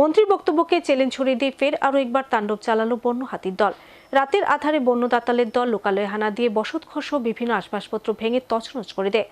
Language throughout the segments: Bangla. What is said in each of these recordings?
মন্ত্রীর বক্তব্যকে চ্যালেঞ্জ ছড়িয়ে দিয়ে ফের আরও একবার তাণ্ডব চালালো বন্য হাতির দল। রাতের আধারে বন্য দাতালের দল লোকালয়ে হানা দিয়ে বসতঘর খস বিভিন্ন আসবাবপত্র ভেঙে তছনছ করে দেয়।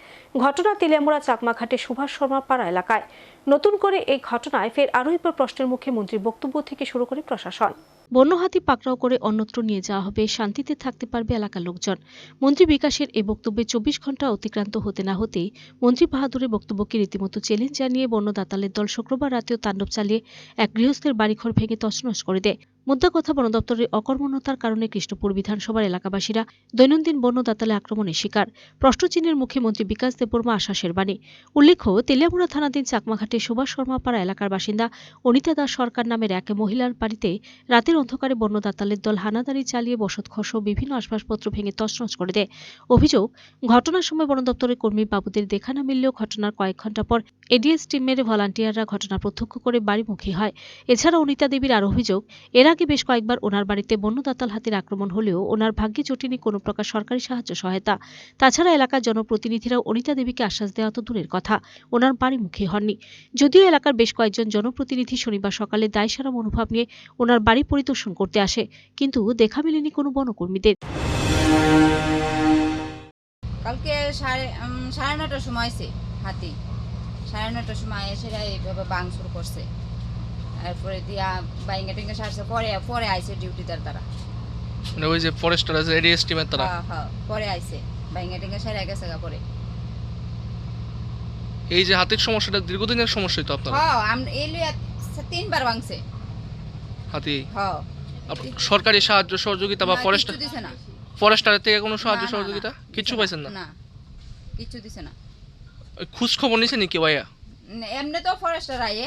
ঘটনা তেলিয়ামুড়া চাকমাঘাটে সুভাষ শর্মা পাড়া এলাকায়। নতুন করে এই ঘটনায় ফের আরও একবার প্রশ্নের মুখে মন্ত্রীর বক্তব্য থেকে শুরু করে প্রশাসন। বন্য হাতি পাকড়াও করে অন্যত্র নিয়ে যাওয়া হবে, শান্তিতে থাকতে পারবে এলাকার লোকজন। মন্ত্রী বিকাশের এই বক্তব্যে চব্বিশ ঘণ্টা অতিক্রান্ত হতে না হতেই মন্ত্রী বাহাদুরের বক্তব্যকে রীতিমতো চ্যালেঞ্জ জানিয়ে বন্য দাতালের দল শুক্রবার রাতেও তাণ্ডব চালিয়ে এক গৃহস্থের বাড়িঘর ভেঙে তছনছ করে দেয়। মুদ্রা কথা বন দপ্তরের অকর্মণ্যতার কারণে কৃষ্ণপুর বিধানসভার এলাকাবাসীরা দৈনন্দিন বন্য দাতালে আক্রমণের শিকার। প্রশ্নচিহ্নের মুখে মন্ত্রী বিকাশ দেববর্মা আশ্বাসের বাণী উল্লেখ্য, তেলিয়ামুড়া থানাধীন চাকমাঘাটে সুভাষ শর্মা পাড়া এলাকার বাসিন্দা অনিতা দাস সরকার নামের এক মহিলার বাড়িতে রাতের অন্ধকারে বন্য দাতালের দল হানাদারি চালিয়ে বসতঘর সহ বিভিন্ন আসবাবপত্র ভেঙে তছনছ করে দেয়। অভিযোগ, ঘটনার সময় বন দপ্তরের কর্মী বাবুদের দেখা না মিললেও ঘটনার কয়েক ঘণ্টা পর এডিএস টিমের ভলান্টিয়াররা ঘটনা প্রত্যক্ষ করে বাড়িমুখী হয়। এছাড়া অনিতা দেবীর আর অভিযোগ, এর আগে বেশ কয়েকবার ওনার বাড়িতে বন্য দাতাল হাতির আক্রমণ হলেও ওনার ভাগ্যে জোটেনি কোনো প্রকার সরকারি সাহায্য সহায়তা। তাছাড়া এলাকার জনপ্রতিনিধিরাও অনিতা দেবীকে আশ্বাস দেওয়া তো দূরের কথা, ওনার বাড়িমুখী হননি। যদিও এলাকার বেশ কয়েকজন জনপ্রতিনিধি শনিবার সকালে দায়সারা মনোভাব নিয়ে ওনার বাড়ি পরিদর্শন করতে আসে কিন্তু দেখা মেলেনি কোনো বনকর্মীদের। কালকে সাড়ে সাড়ে নটার সময় এসে হাতি। সাড়ে নটার সময় এসে এইভাবে বাং শুরু করছে। তারপরে দিয়া বাইঙ্গা টিঙ্গা সারছে পরে পরে আইছে ডিউটিদার তারা। মানে ওই যে ফরেস্টার আছে এডিএস টিমের তারা? হ্যাঁ হ্যাঁ পরে আইছে। বাইঙ্গা টিঙ্গা সারে গেছে গা পরে। এই যে হাতির সমস্যাটা দীর্ঘদিনের সমস্যাই তো আপনার হ্যাঁ আমরা এই লইয়া তিনবার ভাঙছে হাতি? হ্যাঁ। সরকারি সাহায্য সহযোগিতা বা ফরেস্ট কিচ্ছু দিছে না। ফরেস্টারের থেকে কোনো সাহায্য সহযোগিতা? দিছে পাইছেন না? না কিচ্ছু দিছে না। খোঁজ খবর নিছে নাকি ভাইয়া? এমনি তো ফরেস্টার আইয়ে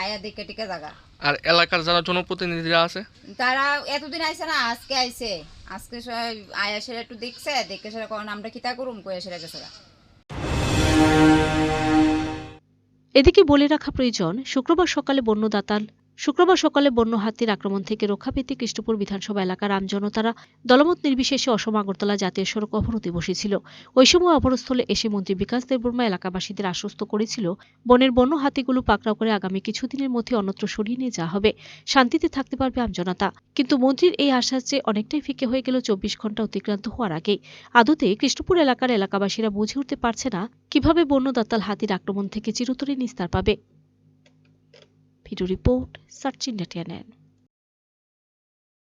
আয়া দেখে টিকে জায়গা আর এলাকার যারা জনপ্রতিনিধিরা আছে? তারা এতদিন আইছে না আজকে আইছে। আজকে আয়া সেরা একটু দেখছে দেখে সেরা কারণ আমরা কিতা করুম? কয়ে সেরা গেছে। এদিকে বলে রাখা প্রয়োজন শুক্রবার সকালে বন্য দাতাল শুক্রবার সকালে বন্য হাতির আক্রমণ থেকে রক্ষা পেতে কৃষ্ণপুর বিধানসভা এলাকার আমজনতারা দলমত নির্বিশেষে অসম আগরতলা জাতীয় সড়ক অবরোধে বসেছিল। ওই সময় অবরোধস্থলে এসে মন্ত্রী বিকাশ দেববর্মা এলাকাবাসীদের আশ্বস্ত করেছিল, বনের বন্য হাতিগুলো পাকড়াও করে আগামী কিছুদিনের মধ্যে অন্যত্র সরিয়ে নিয়ে যাওয়া হবে। শান্তিতে থাকতে পারবে আমজনতা কিন্তু মন্ত্রীর এই আশ্বাস যে অনেকটাই ফিকে হয়ে গেল চব্বিশ ঘণ্টা অতিক্রান্ত হওয়ার আগেই। আদতে কৃষ্ণপুর এলাকার এলাকাবাসীরা বুঝে উঠতে পারছে না কীভাবে বন্য দাতাল হাতির আক্রমণ থেকে চিরতরে নিস্তার পাবে। Video report Sachin Natyanan.